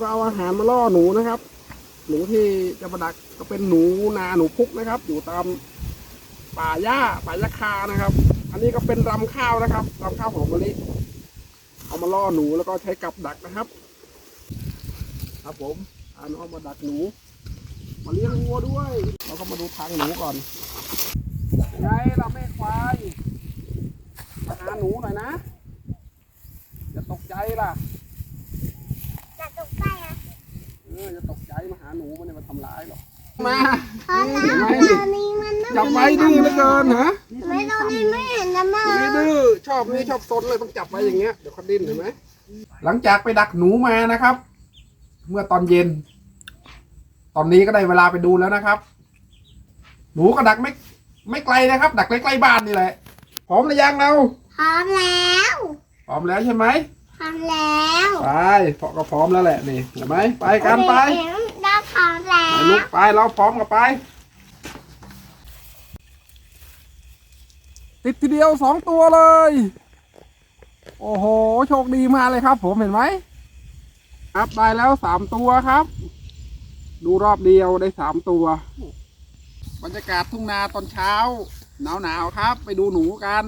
ก็เอาอาหารมาล่อหนูนะครับ หนูที่จะมาดักก็เป็นหนูนาหนูพุกนะครับ อยู่ตามป่าหญ้าป่าหญ้าคานะครับ อันนี้ก็เป็นรำข้าวนะครับรำข้าวหอมมะลิเอามาล่อหนูแล้วก็ใช้กับดักนะครับ ครับผมอาน้องมาดักหนู มาเลี้ยงวัวด้วย เราก็มาดูทางหนูก่อนไงเราแม่ควายมาหาหนูหน่อยนะอย่าตกใจล่ะ เอออย่าตกใจมาหาหนูมันจะมาทำร้ายหรอกมาเพราะน้ำตัวนี้มันไม่จับไว้ดื้อเหลือเกินฮะไม่ตัวนี้ไม่เห็นนะแม่ตัวนี้ดื้อชอบนี่ชอบซนเลยต้องจับไว้อย่างเงี้ยเดี๋ยวเขาดิ้นเห็นไหมหลังจากไปดักหนูมานะครับ เมื่อตอนเย็น ตอนนี้ก็ได้เวลาไปดูแล้วนะครับ หนูก็ดักไม่ไม่ไกลนะครับ ดักใกล้ๆบ้านนี่แหละพร้อมหรือยังเราพร้อมแล้ว พร้อมแล้วใช่ไหม พร้อมแล้วไปพอก็พร้อมแล้วแหละนี่เห็นไหมไปกันไปได้พร้อมแล้ไปลูวกไปเราพร้อมกันไป ติดทีเดียวสองตัวเลย โอ้โหโชคดีมากเลยครับ ผมเห็นไหมครับได้แล้วสามตัวครับ ดูรอบเดียวได้สามตัว บรรยากาศทุ่งนาตอนเช้า หนาวหนาวๆครับ ไปดูหนูกัน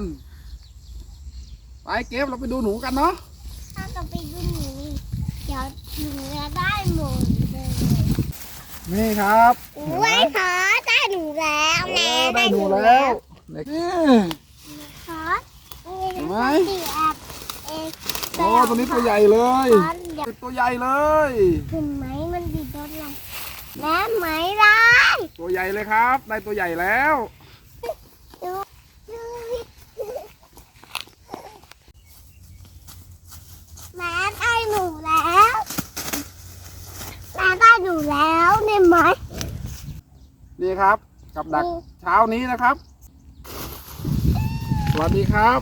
ไปเก็บเราไปดูหนูกันเนาะ ถ้าจะไปดูหนูเดี๋ยวหนูจะได้หมดเลยนี่ครับไว้พอได้หนูแล้วโอ้แม่ได้หนูแล้วนี่พอเห็นไหมสี่แอบเอ็กโอ้ตัวนี้ตัวใหญ่เลยพอเดี๋ยวตัวใหญ่เลยเห็นไหมมันดีดรถอะไรแม่ไหมได้ตัวใหญ่เลยครับ ได้ตัวใหญ่แล้ว ดูดู แม่ได้หนูแล้วแม่ได้หนูแล้วเนี่ยไหมนี่ครับ กับดักเช้านี้นะครับ สวัสดีครับ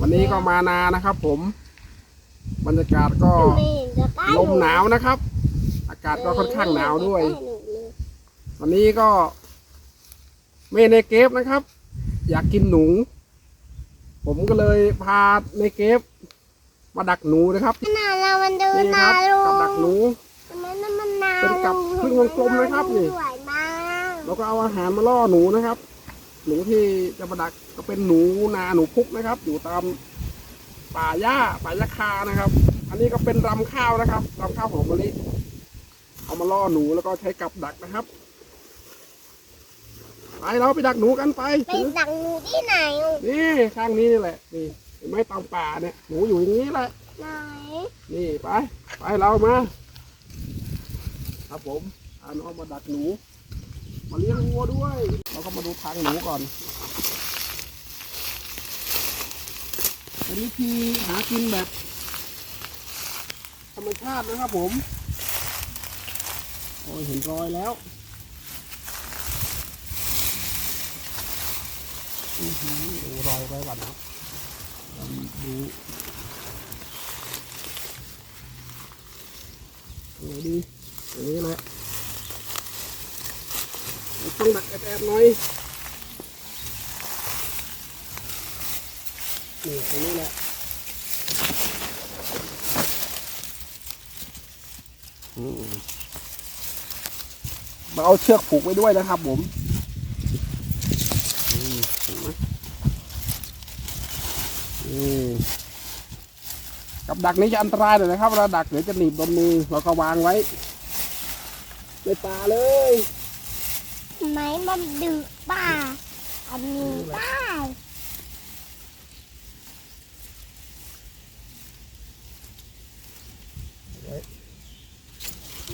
วันนี้ก็มานานะครับ ผมบรรยากาศก็ไม่เห็นจะได้ลมหนาวนะครับ อากาศก็ค่อนข้างหนาวด้วย วันนี้ก็เมในเกฟนะครับ อยากกินหนู ผมก็เลยพาในเกฟ มาดักหนูนะครับขนาดเรามันเดินนี่คนารับลูกับดักหนูมันนั่นมันนาเป็นกับพึ่งวงกลมนะครับนี่สวยมากแล้วก็เอาอาหารมาล่อหนูนะครับ หนูที่จะมาดักก็เป็นหนูนาหนูพุกนะครับ อยู่ตามป่าหญ้าป่าหญ้าคานะครับ อันนี้ก็เป็นรำข้าวนะครับรำข้าวหอมมะลิเอามาล่อหนูแล้วก็ใช้กับดักนะครับไปเราไปดักหนูกันไป ไปดักหนูที่ไหนนี่ข้างนี้นี่แหละนี่ เห็นไหมตามป่าเนี่ยหนูอยู่อย่างนี้แหละไหนนี่ไป ไปเรามาครับผมเอาน้องมาดักหนู มาเลี้ยงวัวด้วย เราก็มาดูทางหนูก่อนเป็นวิธีหากินแบบ ธรรมชาตินะครับผม โอ้ยเห็นรอยแล้วอื้อหือดูรอยไว้ก่อนนะเราดูเอาดีอย่างนี้แหละต้องดักแอบๆหน่อยนี่ตรงนี้แหละมาเอาเชือกผูกไว้ด้วยนะครับผมอืมเห็นไหมอืมกับ ดักนี้จะอันตรายหน่อยนะครับเวลาดักเดี๋ยวจะหนีบโดนมือเราก็วางไว้ในตาเลยไหมมันดึกป่าอันนี้ได้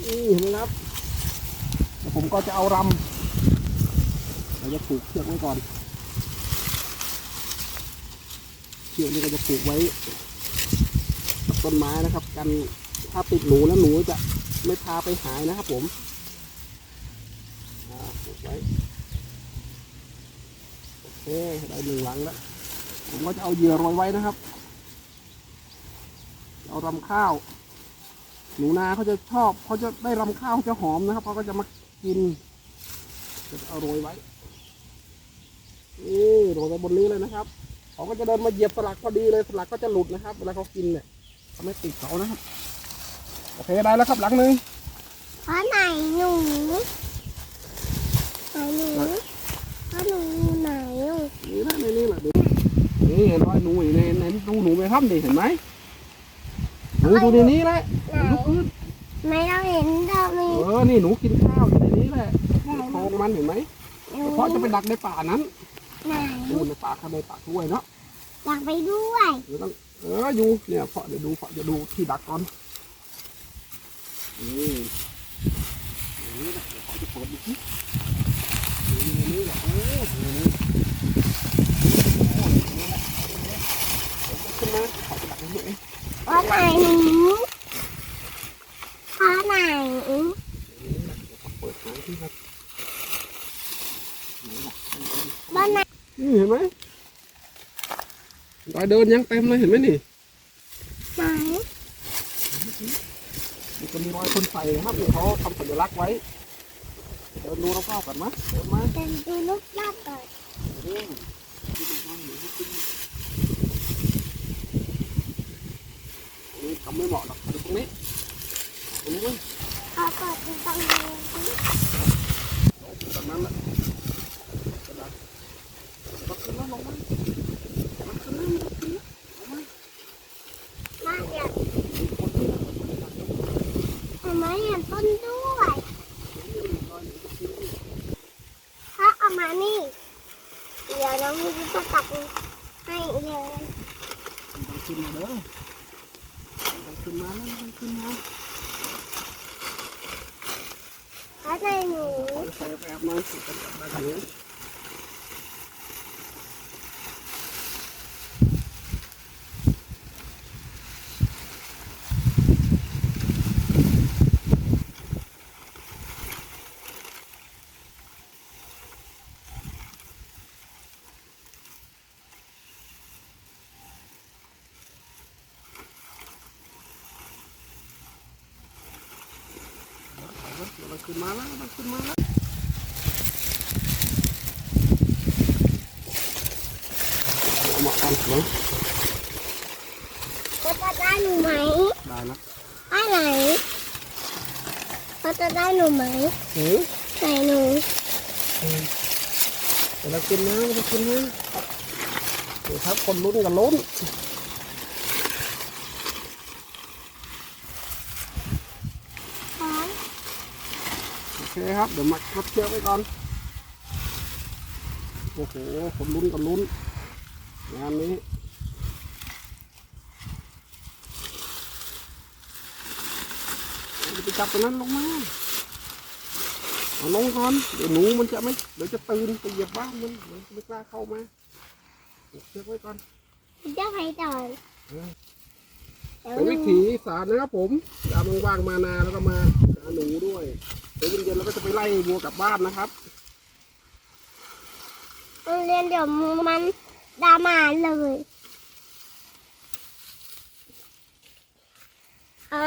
นี่เห็นไหมครับแล้วผมก็จะเอารำเราจะผูกเชือกไว้ก่อนเชือกนี้ก็จะผูกไว้กับ ต้นไม้นะครับกันถ้าติดหนูแล้วหนูจะไม่พาไปหายนะครับผมไว้โอเคได้หนึ่งหลังแล้ว ผมก็จะเอาเหยื่อโรยไว้นะครับ เอารำข้าว หนูนาเขาจะชอบเขาจะได้รำข้าวเขาจะหอมนะครับเขาก็จะมากินจะเอาโรยไว้นี่โรยไว้บนนี้เลยนะครับเขาก็จะเดินมาเหยียบสลักพอดีเลยสลักก็จะหลุดนะครับเวลาเขากินเนี่ย ไม่ติดเขานะครับ โอเคได้แล้วครับหลังหนึ่งเพราะไหนหนูไหนหนูเพราะหนูอยู่ไหนอะนี่นะในนี่แหละดูนี่เห็นรอยหนูอยู่ในในดูหนูไปทำดิเห็นไหมหนูดูในนี้แหละไหนดูพื้นไม่เราเห็นเรามีเออนี่หนูกินข้าวอยู่ในนี้แหละโครงมันเห็นไหมหนูเพราะจะไปดักในป่านั้นไหนดูในป่าข้างในป่าถ้วยเนาะอยากไปด้วยเดี๋ยวต้อง เอออยู่เนี่ยเพาะเดี๋ยวดูเพาะเดี๋ยวดูที่ดักก่อนนี่นี่แหละเดี๋ยวเขาจะเปิดดูสินี่แหละโอ้นี่นี่โอ้นี่แหละขึ้นมาเขาจะดักตรงนี้เพาะไหนเพราะไหนนี่แหละเปิดทางที่ครับบ้านไหนนี่เห็นไหม รอยเดินยังเต็มเลยเห็นไหมนี่ไหนมันจะมีรอยคนใส่ครับเขาทำสัญลักษณ์ไว้ เดินดูรอบๆกันมะเดินมาเดินดูลูกลาบก่อนเรื่องที่ดูน้องหนูที่ขึ้นนี่ทำไม่เหมาะหรอกดูตรงนี้ตรงนี้เขาเปิดดูตรงนี้ตรงนั้นแหละกระดาษมันขึ้นแล้วลงมา ไมเห็นต้นด้วยถ้าเอามานี่ เดี๋ยวน้องมีจะตัดให้เลยมันขึ้นมาเด้อมันขึ้นมาแล้วมันขึ้นมาเพราะในหนูใส่แอบมาสิกันได้ไหมมันขึ้นมาแล้วมันขึ้นมาแล้วเอามากันเนาะ เขาจะได้หนูไหม ได้แล้ว ไปไหนเขา จะได้หนูไหมเฮ้ยไหนหนูมันขึ้นมามันขึ้นมาเดี๋ยวถ้าคนลุ้นกันล้นพร้อมโอเคครับ เดี๋ยวมาคัดเชือกไว้ก่อน โอ้โหคนลุ้นกันลุ้นงานนี้ จะไปจับตัวนั้นลงมาเอาลงก่อนเดี๋ยวหนูมันจะไม่เดี๋ยวจะตื่นไปเหยียบบ้านมันมันไม่กล้าเข้ามาเอาเชือกไว้ก่อนจะไปต่อเออเดี๋ยวเป็นหวินูถีอีสารนะครับผมยามว่างๆมานาแล้วก็มาหาหนูด้วยเดี๋ยวเย็นๆเราก็จะไปไล่วัวกลับบ้านนะครับโรงเรียนเดี๋ยวมันดามาเลยอ๋อ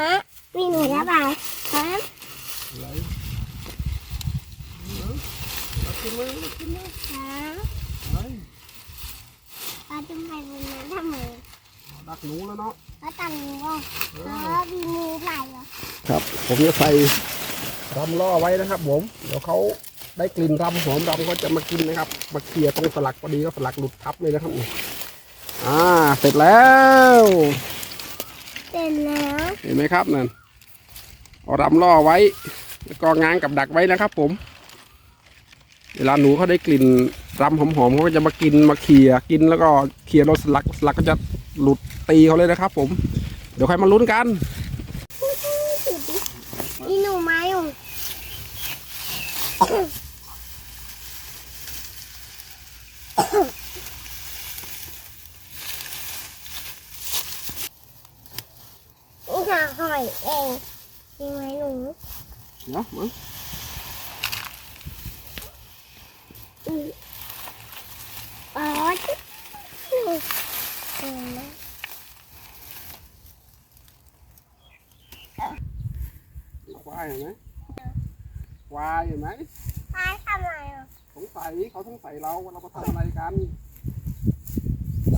มีหนูแล้วเปล่าฮะอะ ไรเนอะเอาขึ้นมาเอาขึ้นมาฮะเฮ้ยป้าจะไปบนนั้นทำไมเอาดักหนูแล้วเนาะป้าตังหนูว่าเอเอออมีมือไหลเหรอครับ ผมจะใส่รำล่อไว้นะครับ ผม เดี๋ยวเขาได้กลิ่นรำหอมรำก็จะมากินนะครับ มาเคลียร์ตรงสลักพอดีก็สลักหลุดทับเลยนะครับนี่อ่า เสร็จแล้ว เสร็จแล้ว เห็นไหมครับนั่นเอารำล่อไว้ แล้วก็ง้างกับดักไว้นะครับ ผม เวลาหนูเขาได้กลิ่นรำหอมๆเขาก็จะมากินมาเขี่ยกินแล้วก็เขี่ยรถสลักสลักก็จะหลุดตีเขาเลยนะครับ ผม เดี๋ยวใครมาลุ้นกันมีหนูไหมนี่ค่ะหอยเองมีไหมหนู เนาะมาอืมอ๋อควายเห็นไหมควายเห็นไหมไปทำอะไรอะสงสัยเขาสงสัยเราว่าเรามาทำอะไรกัน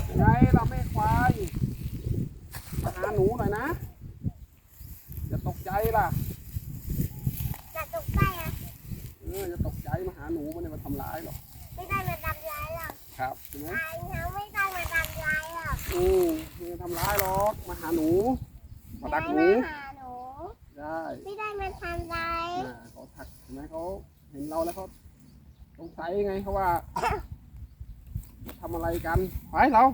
ยังไงเราไม่ควายมาหาหนูหน่อยนะอย่าตกใจล่ะตกได้อะ เอ อจะตกใจมาหาหนูมันเนี่ยมาทำร้ายหรอกไม่ได้มาทำร้ายหรอกครับใช่ไหมไอ้เขาไม่ได้มาทำร้ายหรอกอืมไม่ได้ทำร้ายหรอกมาหาหนูมาดักหนูไม่มาหาหนูได้ไม่ได้มาทำร้ายอ่าเขาทักเห็นไหมเขาเห็นเราแล้วเขาสงสัยไงเขาว่าทำอะไรกันไปเรา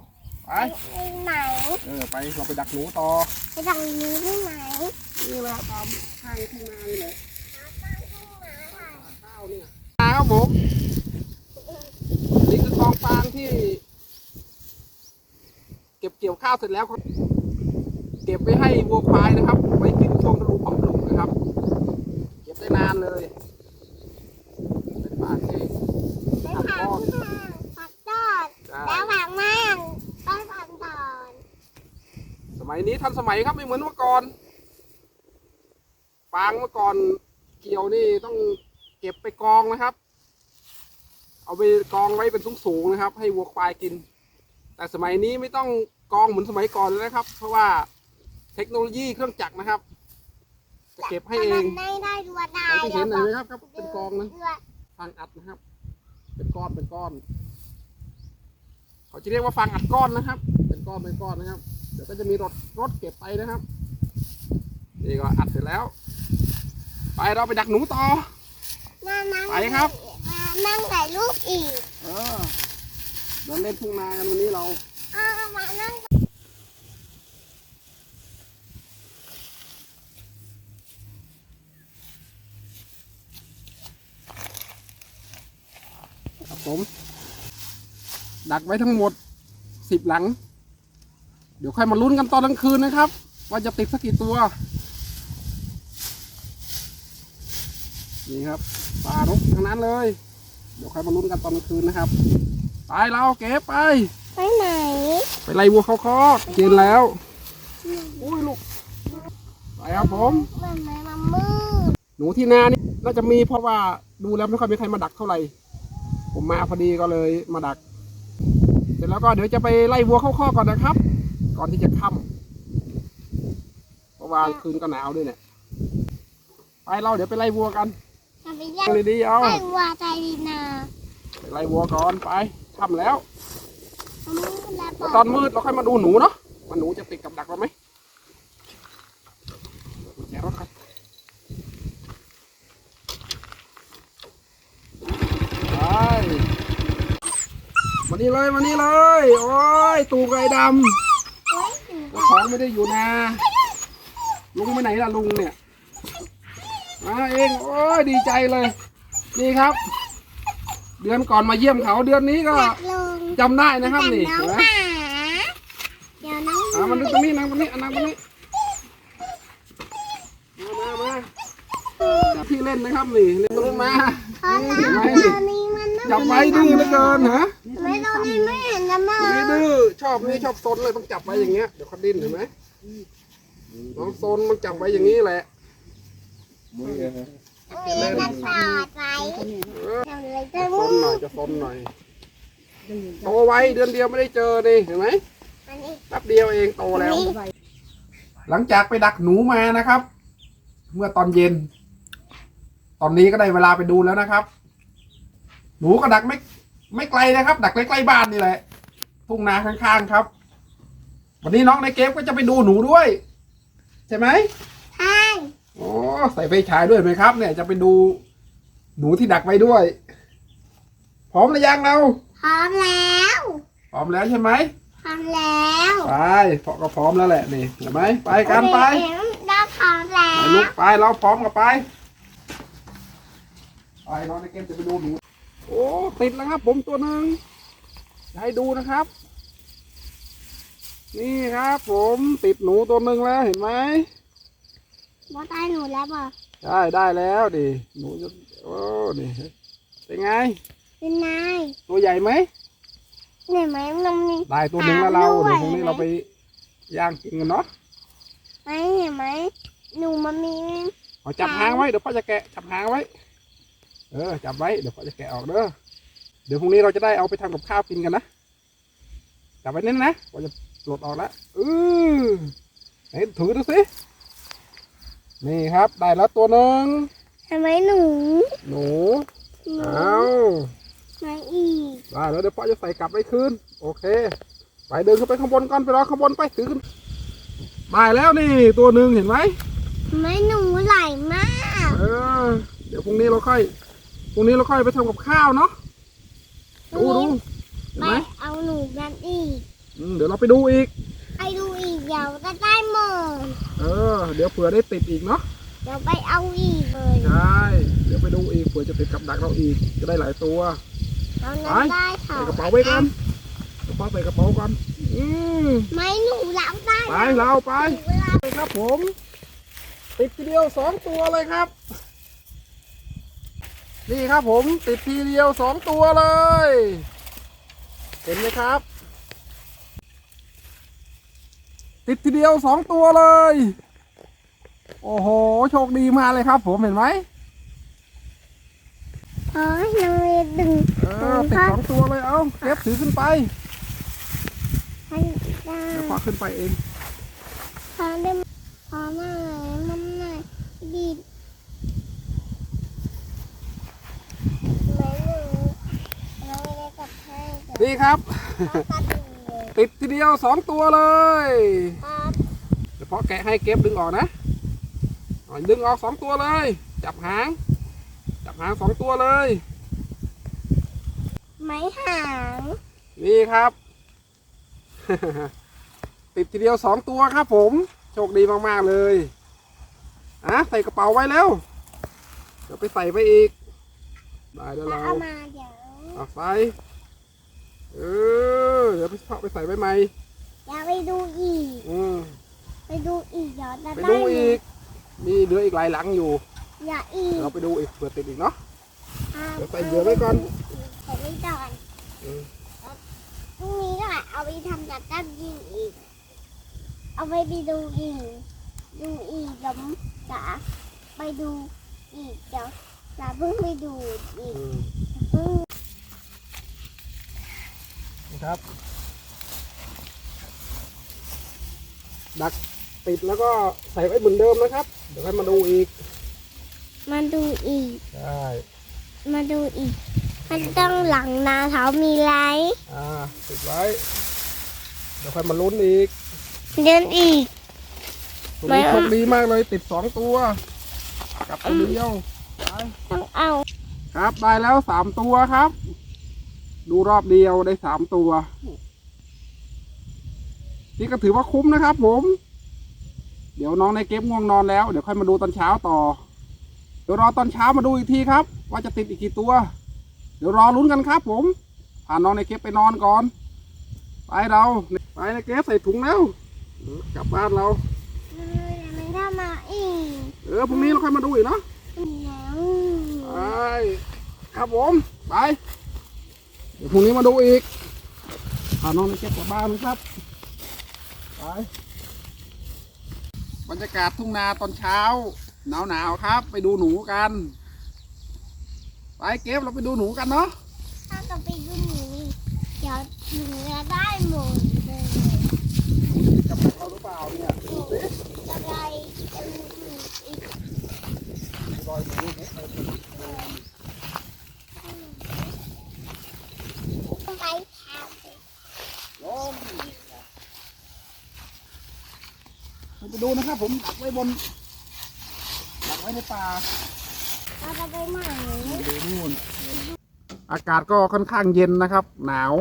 ไปไปไหนเออไปเราไปดักหนูต่อไปดังนี้ที่ไหนนี่แหละตามข้างทุ่งนานี่แหละ ตั้งทุ่งนาค่ะ ข้าวเนี่ยนาครับผมนี่คือกองฟางที่ เก็บเกี่ยวข้าวเสร็จแล้วครับเก็บไว้ให้วัวควายนะครับไว้กินช่วงฤดูผอมลงนะครับ เก็บได้นานเลยเป็นฟางที่ไปผักค่ะผักยอดได้แล้วผักมั่งต้องทำตอนสมัยนี้ทันสมัยครับไม่เหมือนเมื่อก่อนฟางเมื่อก่อนเกี่ยวนี่ต้องเก็บไปกองนะครับ เอาไปกองไว้เป็นสูงๆนะครับ ให้วัวควายกิน แต่สมัยนี้ไม่ต้องกองเหมือนสมัยก่อนเลยนะครับ เพราะว่าเทคโนโลยีเครื่องจักรนะครับจะเก็บให้เองได้ได้ดัวได้เราที่เห็นเห็นไหมครับครับ เป็นกองนะดัวฟางอัดนะครับ เป็นก้อนเป็นก้อน เขาจะเรียกว่าฟางอัดก้อนนะครับ เป็นก้อนเป็นก้อนนะครับ เดี๋ยวก็จะมีรถรถเก็บไปนะครับนี่ก็อัดเสร็จแล้ว ไปเราไปดักหนูต่อ มานั่งไปครับ มานั่งถ่ายรูปอีกเออเดินเล่นทุ่งนากันวันนี้เราอ้าวมานั่งครับผม ดักไว้ทั้งหมดสิบหลัง เดี๋ยวค่อยมาลุ้นกันตอนกลางคืนนะครับ ว่าจะติดสักกี่ตัว นี่ครับ ปลานกทั้งนั้นเลย เดี๋ยวค่อยมาลุ้นกันตอนกลางคืนนะครับ ไปเราเก็บไป ไปไหน ไปไล่วัวเขาคอกเย็นแล้ว อุ้ยลูก ไปครับผมเหมือนไม้มามืดหนูที่นานี่น่าจะมีเพราะว่าดูแล้วไม่ค่อยมีใครมาดักเท่าไหร่ ผมมาพอดีก็เลยมาดัก เสร็จแล้วก็เดี๋ยวจะไปไล่วัวเข้าคอกก่อนนะครับ ก่อนที่จะค่ำเพราะว่าคืนก็หนาวด้วยเนี่ย ไปเราเดี๋ยวไปไล่วัวกันทำ ไปยังเลยดีเอาไอ้วัวใจดีนาไปไล่วัวก่อนไปค่ำแล้วทำมืดแล้วบแล้อวกตอนมืดเราค่อยมาดูหนูเนาะว่าหนูจะติดกับดักเราไหมแกะรถครับไปมานี่เลยมานี่เลย โอ้ยตูไก่ดำเฮ้ยถึงเจ้าของไม่ได้อยู่นาลุงไปไหนล่ะลุงเนี่ย มาเองโอ้ยดีใจเลย นี่ครับ เดือนก่อนมาเยี่ยมเขาเดือนนี้ก็อยากลงจำได้นะครับนี่แต่น้องเห็นไหมหมาเดี๋ยวน้องอ่ามันตรงนี้นั่งตรงนี้อะนั่งตรงนี้มามามาจับพี่เล่นนะครับนี่เล่นตรงนี้มา พอแล้วเห็นไหมตอนนี้มันจับไว้ดื้อเหลือเกินฮะไม่ตอนนี้ไม่เห็นจะมานี่ดื้อชอบนี่ชอบซนเลยต้องจับไว้อย่างเงี้ยเดี๋ยวเขาดิ้นเห็นไหมน้องซนต้องจับไว้อย่างนี้แหละ มีกระสาดไว้เออทำอะไรจะจะซมูนหน่อยจะซนหน่อยโตไว้เดือนเดียวไม่ได้เจอนี่เห็นไหมอันนี้แป๊บเดียวเองโตแล้ว หลังจากไปดักหนูมานะครับ เมื่อตอนเย็น ตอนนี้ก็ได้เวลาไปดูแล้วนะครับ หนูก็ดักไม่ไม่ไกลนะครับ ดักใกล้ๆบ้านนี่แหละทุ่งนาข้างๆครับ วันนี้น้องในเกมก็จะไปดูหนูด้วย ใช่ไหม ใช่โอ้ใส่ไฟฉายด้วยไหมครับ เนี่ยจะไปดูหนูที่ดักไว้ด้วย พร้อมหรือยังเราพร้อมแล้ว พร้อมแล้วใช่ไหมพร้อมแล้วไปพอก็พร้อมแล้วแหละนี่เห็นไหมไปกันไปเราพร้อมแล้ไปวลูกไปเราพร้อมกันไปไปน้องในเกมจะไปดูหนูโอ้ติดแล้วครับ ผมตัวหนึ่งจะให้ดูนะครับ นี่ครับ ผมติดหนูตัวหนึ่งแล้วเห็นไหม บอตายหนูแล้วบอกได้ได้แล้วดิหนูจะโอ้นี่เป็นไง เป็นนายตัวใหญ่ไหมเห็นไหมมันมีได้ตัวหนึ่งแล้วเราหางด้วยเดี๋ยวพรุ่งนี้เราไปย่างกินกันเนาะไหมเห็นไหมหนูมันมีเอาจับหางไว้เดี๋ยวพ่อจะแกะจับหางไว้ เออจับไว้เดี๋ยวพ่อจะแกะออกเด้อเดี๋ยวพรุ่งนี้เราจะได้เอาไปทำกับข้าวกินกันนะจับไว้เน้นนะพ่อจะปลดออกแล้วอือไหนถือดูสิ นี่ครับได้แล้วตัวหนึ่งทำไมหนู หนูหนูเอามาอีกได้แล้วเดี๋ยวพ่อจะใส่กลับไปคืนโอเค ไปเดินขึ้นไปข้างบนก่อนไปรอข้างบนไปถือขึ้นได้แล้วนี่ตัวหนึ่งเห็นไหมทำไมหนูไหลมากเออเดี๋ยวพรุ่งนี้เราค่อยพรุ่งนี้เราค่อยไปทำกับข้าวเนาะดูดูเห็นไปไหมเอาหนูกันอีก อืมเดี๋ยวเราไปดูอีกไปดูอีก เดี๋ยวก็ได้หมดเออ เดี๋ยวเผื่อได้ติดอีกเนาะ เดี๋ยวไปเอาอีกเลยใช่ เดี๋ยวไปดูอีกเผื่อจะติดกับดักเราอีก จะได้หลายตัวตอนนั้นได้ค่ะใส่กระเป๋าไว้กันกระเป๋าใส่กระเป๋ากัน อืมไม่หนูรับได้ไปเราไป เวลาไปครับผม ติดทีเดียวสองตัวเลยครับ นี่ครับผมติดทีเดียวสองตัวเลย เห็นไหมครับ ติดทีเดียวสองตัวเลย โอ้โห โชคดีมากเลยครับ ผมเห็นไหมพอให้น้องเรียนดึงเออติดสองตัวเลยเอาเก็บถือขึ้นไปให้ได้เดี๋ยวพอขึ้นไปเองพอได้พอหน่อยมันหน่อยดีดไม่หนูน้องเรียนกับให้เดี๋ยวนี่ครับเอา ตัดดึงเลยติดทีเดียวสองตัวเลยครับเดี๋ยวพอแกะให้เก็บดึงออกนะอ๋อดึงออกสองตัวเลย จับหาง จับหางสองตัวเลย ไม้หาง นี่ครับ ติดทีเดียวสองตัวครับผม โชคดีมากๆเลยอะใส่กระเป๋าไว้แล้ว เดี๋ยวไปใส่ไปอีก ได้แล้วแล้วเราเอามาเดี๋ยวเอาใส่ เออ เดี๋ยวไปเพาะไปใส่ไว้ใหม่อย่าไปดูอีก อืมไปดูอีกเดี๋ยวจะไปได้ดูอีก มีเหลืออีกหลายหลังอยู่ อย่าอีกเราไปดูอีกเผื่อติดอีกเนาะ อ่าเดี๋ยวใส่เหยื่อไว้ก่อน ใส่ไว้ก่อนอืมพรุ่งนี้ก็เอาไปทำจัดตั้งยิงอีก เอาไปไปดูอีก ดูอีกเดี๋ยวจะไปดูอีกเดี๋ยวจะเพิ่งไปดูอีกอืม เพิ่ง นะครับ ดักติดแล้วก็ใส่ไว้เหมือนเดิมนะครับ เดี๋ยวให้มาดูอีก มาดูอีก ใช่ มาดูอีก มันต้องหลังนาเขามีไรอ่าติดไว้ เดี๋ยวค่อยมาลุ้นอีกเดินอีกตรงไม่นี้เอาโชคดีมากเลยติดสองตัวกับตัวเดียวไปต้องเอา ครับได้แล้วสามตัวครับ ดูรอบเดียวได้สามตัว นี่ก็ถือว่าคุ้มนะครับ ผม เดี๋ยวน้องในเก็บง่วงนอนแล้ว เดี๋ยวค่อยมาดูตอนเช้าต่อ เดี๋ยวรอตอนเช้ามาดูอีกทีครับ ว่าจะติดอีกกี่ตัว เดี๋ยวรอลุ้นกันครับ ผมพาน้องในเก็บไปนอนก่อน ไปเรา ไปในเก็บใส่ถุงแล้วกลับบ้านเรามันถ้ามาอีก เออพรุ่งนี้เราค่อยมาดูอีกเนาะแล้วไปครับผม ไป เดี๋ยวพรุ่งนี้มาดูอีกพาน้องไปเก็บกลับบ้านครับ ไป บรรยากาศทุ่งนาตอนเช้า หนาวหนาวๆครับ ไปดูหนูกัน ไปเก็บเราไปดูหนูกันเนาะ ถ้าจะไปดูหนูอีกเดี๋ยวหนูจะได้หมดเลยกับเราหรือเปล่าเนี่ยดูสิอะไรจะมีอีกรอยหนูเห็นไหมไปทาง ลมไป ดูนะครับผมดักไว้บนดักไว้ในป่าเราจะไปไหนดูนู่นอากาศก็ค่อนข้างเย็นนะครับ หนาว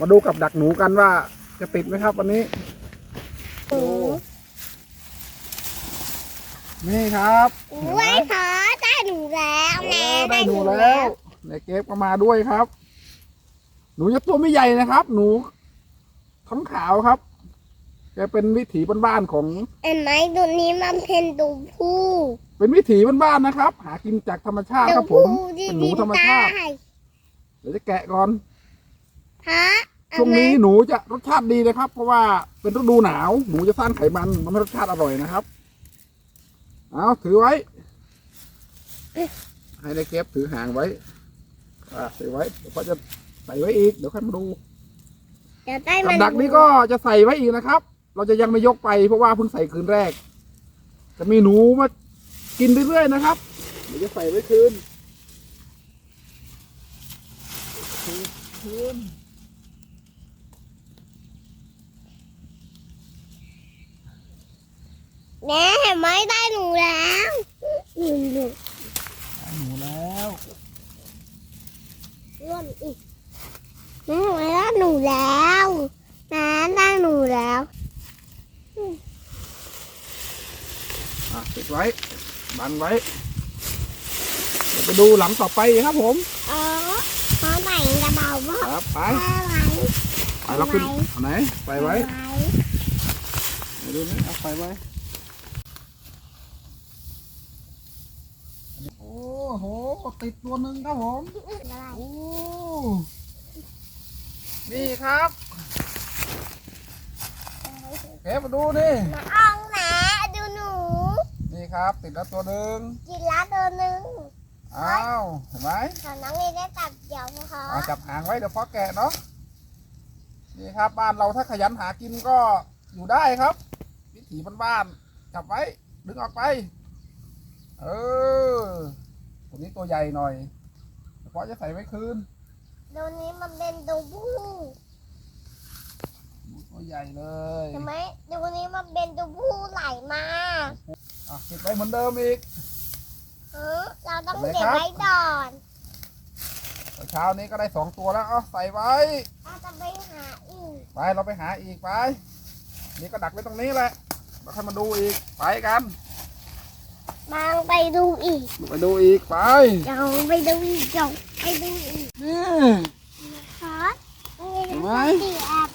มาดูกับดักหนูกันว่าจะติดไหมครับ วันนี้หนูนี่ครับเห็นไหมไว้ขอได้หนูแล้วเอแม่อได้หนูแล้วในเก็บก็มาด้วยครับ หนูจะตัวไม่ใหญ่นะครับ หนูท้องขาวครับ แกเป็นวิถีบ้านๆของ เห็นไหมตัวนี้มันเป็นตัวผู้เป็นวิถีบ้านๆนะครับ หากินจากธรรมชาติคตัวรับผม ผู้ที่เป็นหนูบินธรรมได้ชาติ เดี๋ยวจะแกะก่อน ฮะช่วงนี้หนูจะรสชาติดีนะครับ เพราะว่าเป็นฤดูหนาว หนูจะสร้างไขมันมันให้รสชาติอร่อยนะครับ เอาถือไว้ ให้ในเก็บถือหางไว้ อ่าถือไว้เดี๋ยวเขาจะใส่ไว้อีก เดี๋ยวค่อยมาดูเดี๋ยวได้กัมับนดักนี้ก็จะใส่ไว้อีกนะครับ เราจะยังไม่ยกไปเพราะว่าเพิ่งใส่คืนแรก จะมีหนูมากินเรื่อยๆนะครับเดี๋ยวจะใส่ไว้คืนคืนแม่เห็นไหมได้หนูแล้วหนูหนูได้หนูแล้วร่วมอีกแม่เห็นไหมได้หนูแล้วแม่ได้หนูแล้ว อะ ปิดไว้ บังไว้เดี๋ยวไปดูหลังต่อไปครับผมอ๋อเพราะไหนจะเบาเพราะครับไปอะไรไปเราขึ้นเอาไหนไปไว้อะรไปดูนะเอาไปไว้โอ้โหติดตัวหนึ่งครับผมอะไรโอ้นี่ครับเก็บมาดูนี่มาอ้องนะดูหนูนี่ ครับ ติดแล้วตัวหนึ่งกินแล้วตัวหนึ่งอ้าวเห็นไหมตอนน้องเอได้ตัดเดี่ยวนะคะเอาจับหางไว้เดี๋ยวพ่อแกะเนาะนี่ครับบ้านเราถ้าขยันหากินก็อยู่ได้ครับ วิถีบ้านๆจับไว้ ดึงออกไป เออตัวนี้ตัวใหญ่หน่อยเดี๋ยวพ่อจะใส่ไว้คืนตัวนี้มันเป็นตัวผู้ตัวใหญ่เลยใช่ไหมตัวนี้มันเป็นตัวผู้ไหลมา อะเก็บไว้เหมือนเดิมอีก เออเราต้องทำไมเก็บครับไว้ก่อนเช้านี้ก็ได้สองตัวแล้วเอาใส่ไว้ เราจะไปหาอีก ไปเราไปหาอีกไป นี่ก็ดักไว้ตรงนี้แหละเราค่อยมาดูอีก ไปกันมาไปดูอีกไปดูอีกไปเดี๋ยวไปดูอีกเดี๋ยวไปดูอีกนี่นะคะนี่เห็นไหมสี่แอบ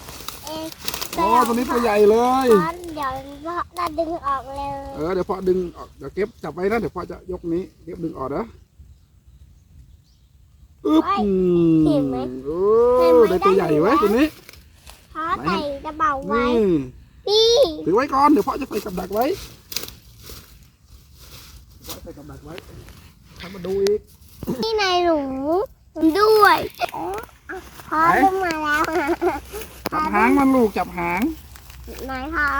เองโอ้ตัวนี้ตัวใหญ่เลยตอน เดี๋ยวเราจะดึงออกเลย เออเดี๋ยวพ่อดึงออกเดี๋ยวเก็บจับไว้นะเดี๋ยวพ่อจะยกนี้เก็บดึงออกนะอึ๊บอืมโอ้ได้ตัวใหญ่ไว้ยตัวนี้เพราะใส่กระเป๋าไว้ นี่นี่ถือไว้ก่อนเดี๋ยวพ่อจะใส่กับดักไว้พ่อใส่กับดักไว้ทำมาดูอีก นี่นายหนูด้วยพอดึงมาแล้ว จับหางมันลูกจับหาง ไหนคะ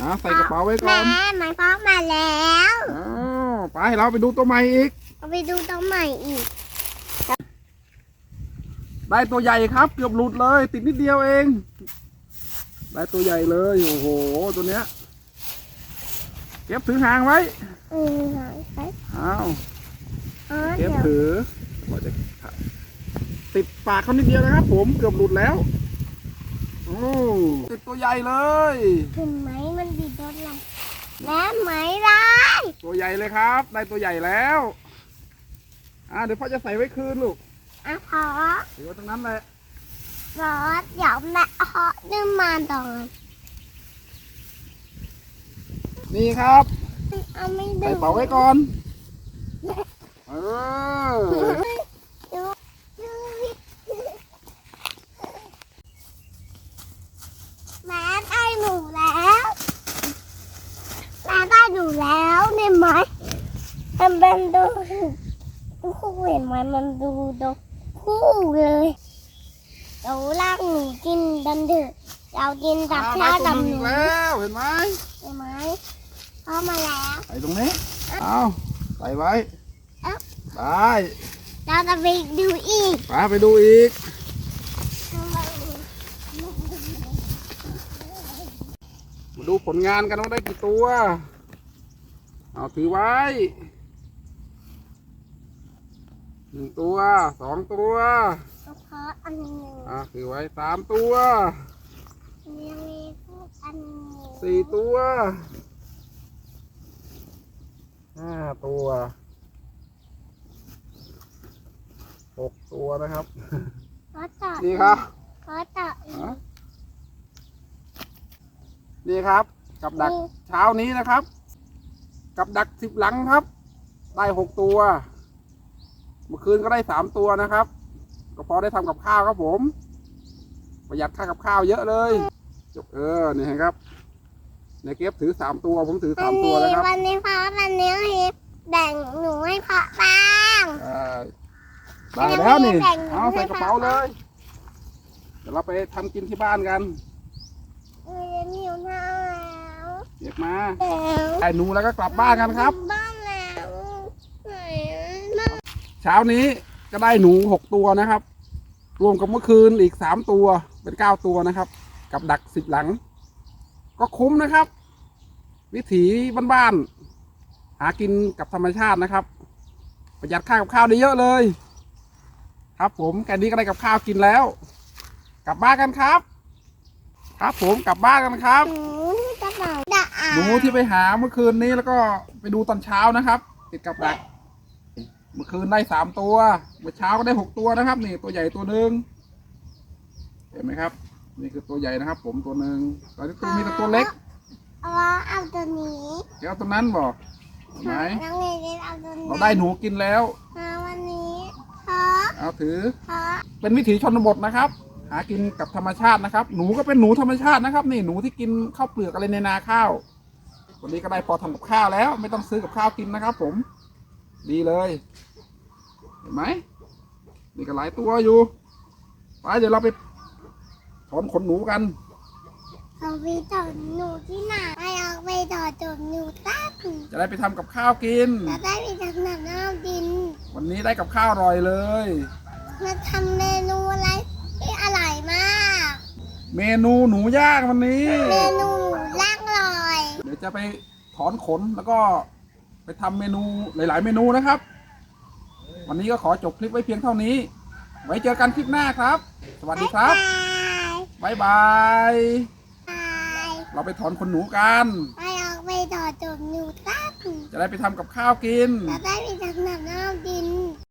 อ่าใส่กระเป๋าไว้ก่แม่อนหมายความมาแล้วอ้าวไปเราไปดูตัวใหม่อีกเอาไปดูตัวใหม่อีก ได้ตัวใหญ่ครับ เกือบหลุดเลย ติดนิดเดียวเอง ได้ตัวใหญ่เลยโอ้โหตัวเนี้ยเก็บถือหางไว้เออไหนไปอ้าวอ๋อเก็เดี๋บยวถือพอจะติดปากเขานิดเดียวนะครับ ผมเกือบหลุดแล้ว โอ้ติดตัวใหญ่เลย เห็นไหมมันดีโดนลำแล้วไหมล่ะตัวใหญ่เลยครับ ได้ตัวใหญ่แล้วอ่าเดี๋ยวพ่อจะใส่ไว้คืนลูกอะพอถือไว้ตรงนั้นแหละรอเดี๋ยวแม่ขอนึ่งมาตอนนี่ครับเอาไม่ดึใส่งเป๋าไว้ก่อนเออ แม่ได้หนูแล้วแม่ได้หนูแล้วเนี่ยไหม มันเป็นดูดูคู่เห็นไหมมันดูดูคู่เลยเดี๋ยวลากหนูกินดันเดือดเรากินกับอ่าข้าวได้ตัวกับหนึ่งหนูอีกแล้วเห็นไหมเห็นไหมเข้ามาแล้วใส่ตรงนี้เอาใส่ไว้เอ้าได้เราจะไปดูอีกไปไปดูอีกมาดูผลงานกันว่าได้กี่ตัว เอาถือไว้ หนึ่งตัวสองตัวเฉพาะอันหนึ่งอะถือไว้สามตัวยังมีพวกอันหนึ่งสี่ตัวห้าตัวหกตัวนะครับ ขอต่อนี่ครับ ขอต่ออีกฮะนี่ครับ กับดักเช้านี้นะครับ กับดักสิบหลังครับ ได้หกตัว เมื่อคืนก็ได้สามตัวนะครับ ก็พอได้ทำกับข้าวครับผม ประหยัดค่ากับข้าวเยอะเลยจบเออนี่เห็นครับในเก็บถือสามตัวผมถือวัสามนตัวนี้แล้วครับวันนี้พ่อวันนี้ให้แบ่งหนูให้พ่อบ้างได้ได้แล้วนี่แบ่งเอาใส่กระเป๋าเลยเดี๋ยวเราไปทำกินที่บ้านกันเออหิวน้ำแล้วเก็บมาแล้วได้หนูแล้วก็กลับบ้านกันครับ บ้านแล้วไหนอะ เช้านี้ก็ได้หนูหกตัวนะครับ รวมกับเมื่อคืนอีกสามตัวเป็นเก้าตัวนะครับ กับดักสิบหลัง ก็คุ้มนะครับ วิถีบ้านๆหากินกับธรรมชาตินะครับ ประหยัดค่ากับข้าวได้เยอะเลย ครับผมแค่นี้ก็ได้กับข้าวกินแล้ว กลับบ้านกันครับ ครับผมกลับบ้านกันครับ หนูที่กระเป๋าดะอา หนูที่ไปหาเมื่อคืนนี้แล้วก็ไปดูตอนเช้านะครับ ติดกับดัก เมื่อคืนได้สามตัว เมื่อเช้าก็ได้หกตัวนะครับ นี่ตัวใหญ่ตัวหนึ่งเห็นไหมครับ นี่คือตัวใหญ่นะครับ ผมตัวหนึ่งตอนนี้ตัวมีแต่ตัวเล็กเอาเอาตัวนี้เดี๋ยวเอาตัวนั้นบอกเห็นไหมน้องเอเดนเอาตัวนี้เราได้หนูกินแล้วเอาวันนี้ขอเอาถือ ขอเป็นวิถีชนบทนะครับ หากินกับธรรมชาตินะครับ หนูก็เป็นหนูธรรมชาตินะครับ นี่หนูที่กินข้าวเปลือกอะไรในนาข้าว วันนี้ก็ได้พอทำกับข้าวแล้ว ไม่ต้องซื้อกับข้าวกินนะครับ ผม ดีเลย เห็นไหมนี่ก็หลายตัวอยู่ไปเดี๋ยวเราไปถอนขนหนูกันเอาไปถอดหนูที่ไหนไปเอาไปถอดจนหนูตั้งจะได้ไปทำกับข้าวกิน จะได้ไปทำหนังน้ำดิน วันนี้ได้กับข้าวอร่อยเลยมาทำเมนูอะไรที่อร่อยมาก เมนูหนูย่างวันนี้ เมนูหนูล่างลอย เดี๋ยวจะไปถอนขนแล้วก็ ไปทำเมนูหลาย ๆ เมนูนะครับ วันนี้ก็ขอจบคลิปไว้เพียงเท่านี้ ไว้เจอกันคลิปหน้าครับ สวัสดีครับบ๊ายบ๊ายบายบาย เราไปถอนขนหนูกัน ไปเอาไปถอดจนหนูตั้งจะได้ไปทำกับข้าวกิน จะได้ไปทำหนังน้ำดิน